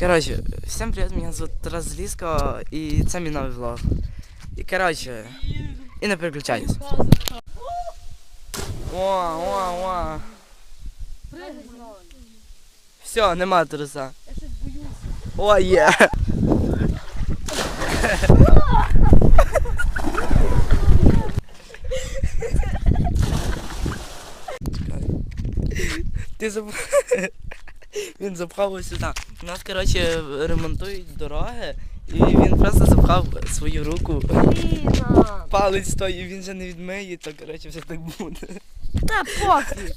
Коротше, всім привіт, мене звуть Тарас Злізко, і це мій новий влог. І коротше, і не переключайтесь. О, о, о. Все, нема боюся. О, є. Чекай. Ти заб... Він запхав ось сюди. У нас, коротше, ремонтують дороги, і він просто запхав свою руку. Бліна. Палець той, і він же не відмиє, то коротше все так буде. Та пофіг.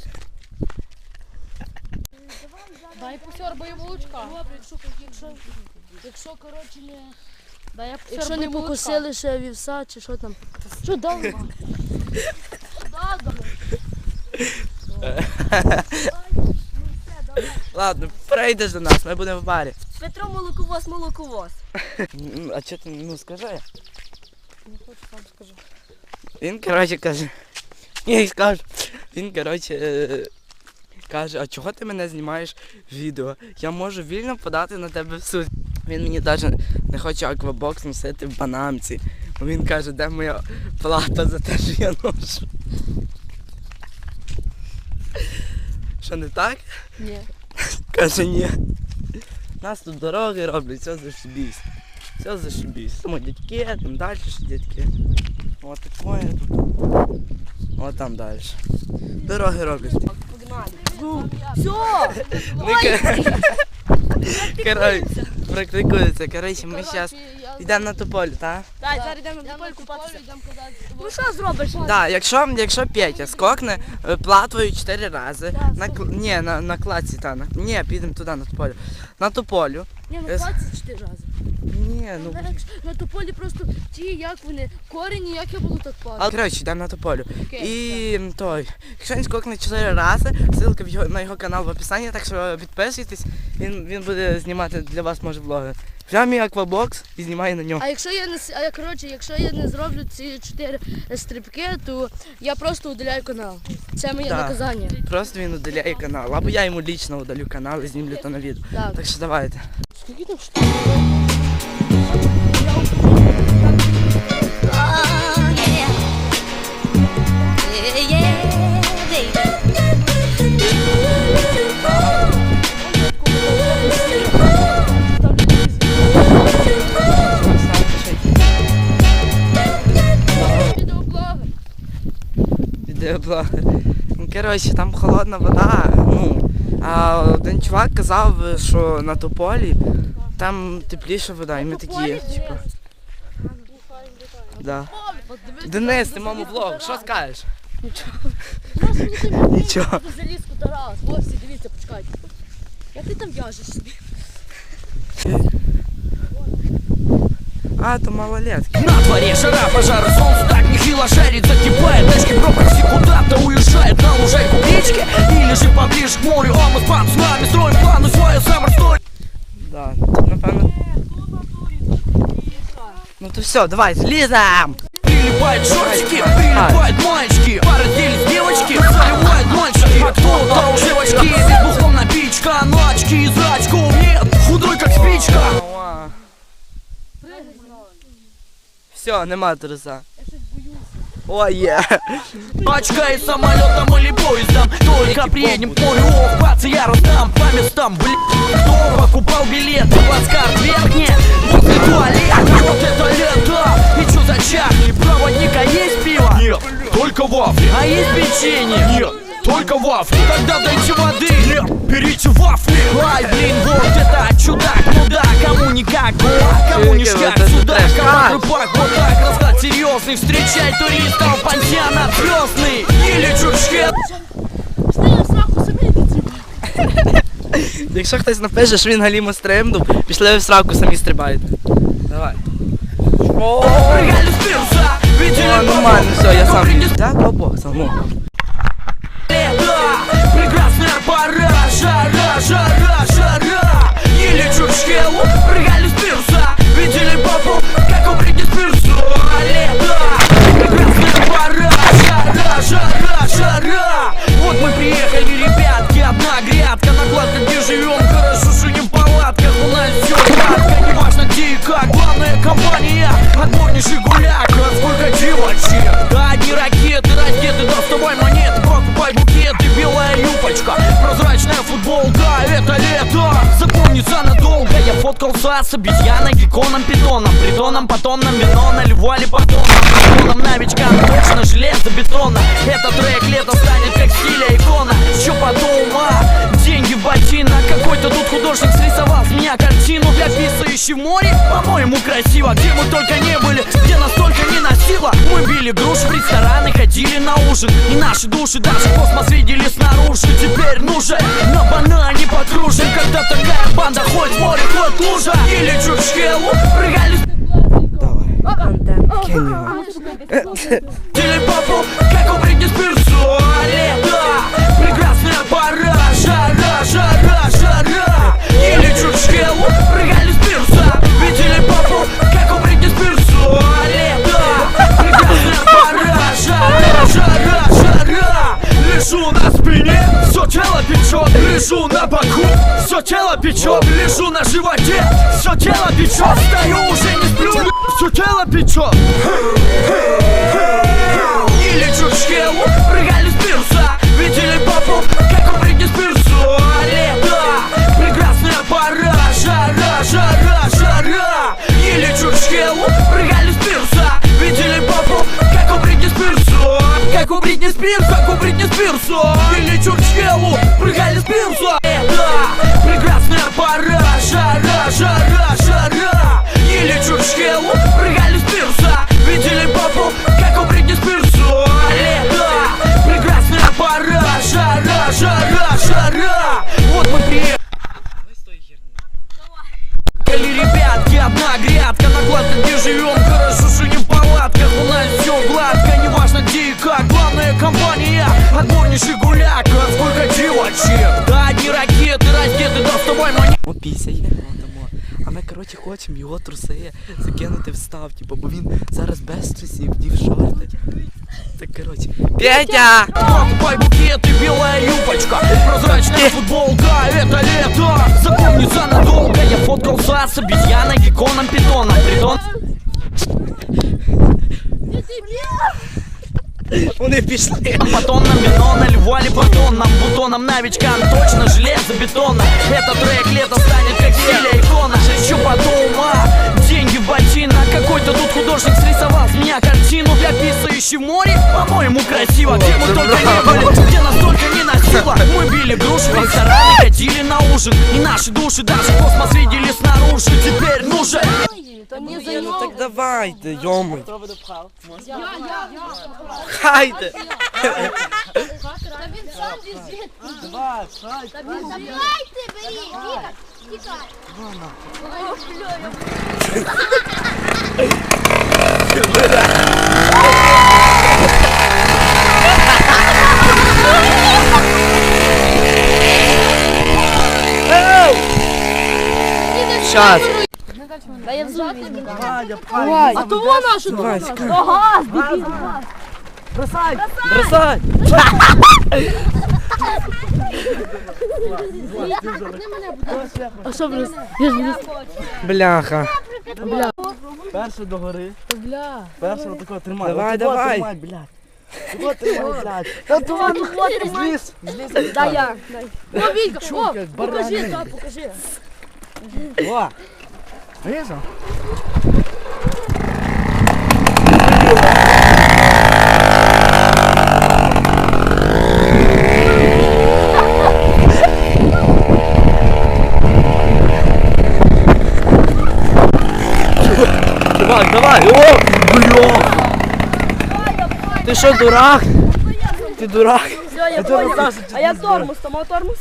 Дай посьорбаю молочка. Добре, якщо, якщо, якщо, коротше, не... Дай я Якщо не покусили ще вівса, чи що там? Що дав? Ладно, прийдеш до нас, ми будемо в барі. Петро молоковоз, молоковоз. А що ти, ну скажи. Не хочу, сам скажу. Він, коротше, каже. Я їй скажу. Він, коротше, е, каже, а чого ти мене знімаєш відео? Я можу вільно подати на тебе в суд. Він мені навіть не хоче аквабокс носити в банамці. Бо він каже, де моя плата за те, що я ношу. Що не так? Ні. Каже, ні. Нас тут дороги роблять, все зашибісь. Все зашибісь. Там дядьки, там далі ще дядьки. Ось такое тут. Ось там далі. Дороги роблять. Погнали. Все! Ну, Коротше, практикується. Коротше, ми зараз йдемо на тополю, так? Дай, зараз йдемо на тополю купатися. Ну що зробиш? Так, якщо, якщо Петя скокне е, платвою чотири рази, на, кл- ні, на, на кладці, та, на, ні, підемо туди на тополю. На тополю. Ні, ну Е, 24 рази. Ні, ну. На тополі просто ті, як вони, корені, як я буду так падати. коротше, йдемо на тополю. Окей, І м, той, якщо він скокне 4 рази, ссылка в його, на його канал в описанні, так що підписуйтесь, він, він буде знімати для вас може влоги. Взяв мій аквабокс і знімає на нього. А якщо я не с- а я, коротше, якщо я не зроблю ці чотири стрибки, то я просто удаляю канал. Це моє Так. наказання. Просто він удаляє канал. Або я йому лічно удалю канал і знімлю то на відео. Так. Так що давайте. Скільки там штук? Ну, коротше, там холодна вода. Ну, а один чувак казав, що на тополі там тепліша вода, і ми такі, типу. Да. Денис, ти моєму влогу, що скажеш? Нічого. Залізку Тарас. Ось, дивіться, почекайте. Як ти там в'яжеш собі? А, то малолетки. На дворе жара, пожары, солнце так нехило шарит Закипает, тачки пробки все, давай, слезаем! Прилипают шортики, прилипают мальчики, пара делит девочки, заливают мальчики. А кто-то у девочки здесь бухлом напичка, но очки и зрачков нет, худой как спичка. Все, нема труса. Ой, oh, yeah. И самолетом или поездом Только приедем к морю Бац, я раздам по местам, блин Кто покупал билеты в Аскар верхний После туалета И чё за чахли, проводника есть пиво? Нет, только вафли. А есть печенье? Нет, только вафли. Тогда дайте воды Нет, берите вафли. Ай, блин, вот это чудак, ну да, кому никак, ну, а кому Чё, ништяк, вот это сюда, трэш. А! кому трупак, вот так, расклад серьезный Встречай туристов, пансионат звездный Или чурчхет Стою сраку собі від Якщо хтось напише, що він галімо стрибнув, пішли в сраку, самі стрибайте. Давай. Пирса, нормально, все, я сам. Так, боксом, ну. Прекрасная пора, жара, жара, жара прыгали с фоткался с обезьяной, гекконом, питоном Притоном, потом нам вино наливали по тоннам Притоном новичкам точно железобетонно Этот трек лето станет как стиля икона. Чё подума? Деньги в ботинок Какой-то тут художник срисовал с меня картину. Я писающий в море, по-моему красиво. Где мы только не были, где нас только не носило. Мы били груши в рестораны, ходили на ужин. И наши души даже космос видели снаружи. Теперь нужен на банане покружен Когда такая банда ходит в море, ходит лужа Или чурчхелу, прыгали Давай. Кинь його. Или папу, как у Бритни Спирс Лето, прекрасная пора Жара, жара, жара. Или Чурчхелу, прыгали с пирса. Видели папу, как у Бритни Спирс Лето, прекрасная пора Жара, жара, жара. Лежу на Лежу на боку, все тело печет Лежу на животе, все тело печет Стою уже не сплю, все тело печет или Чурчхелу Прыгали с пирса. Видели папу, как у Бритни Спирс Лето, прекрасная пора. Жара, жара, жара. Или Чурчхелу Прыгали с пирса. Видели папу, как у Бритни Спирс Как у Бритни Спирс, как у Бритни Спирсу Или Чурчхелу Прыгали с пирса Лето, прекрасная пора Жара, жара, жара коротше, хочемо його труси закинути в став, типу, бо він зараз без трусів, вдів шорти. Так, коротше. Петя! Покупай букеты, белая юбочка Прозрачная футболка, это лето Запомнится надолго Я фоткался с обезьяной, гекконом, питоном Притон Вони пішли. Вино наливали по тоннам Бутоном новичкам точно железобетонно Этот трек лето станет как стиля икона. Чё подума? Деньги в ботинок. Какой-то тут художник срисовал с меня картину Я писающий в море, по-моему красиво Где мы только не были, где нас только не носило. Мы били груши в рестораны, ходили на ужин. И наши души даже космос видели снаружи. Теперь нужен Ні, ну так давайте, йомий. Хайде. Давайте, бери, Віка, тікай. Щас. А то вона що тут? скажи. Бросай. А що блин? Я ж не Бляха. Перше догори. бля. Перше отако тримай. Давай, давай. Тримай, блядь. Отако тримай, блядь. Та то зліз, зліз. Дай я. Дай. О, Вінька, о, покажи, так, покажи. О. Видиш? Давай, давай. О, бля. Ти що, дурак? Ти дурак? Все, я понял. А я тормоз, там а тормоз.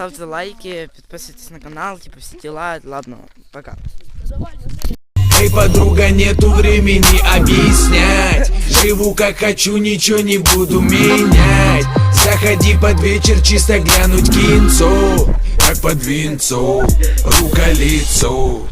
Ставте лайки, підписуйтесь на канал, типу всі діла. Ладно, пока. Эй, подруга, нету времени объяснять Живу как хочу, ничего не буду менять Заходи под вечер, чисто глянуть кинцо Как под винцо, рука лицо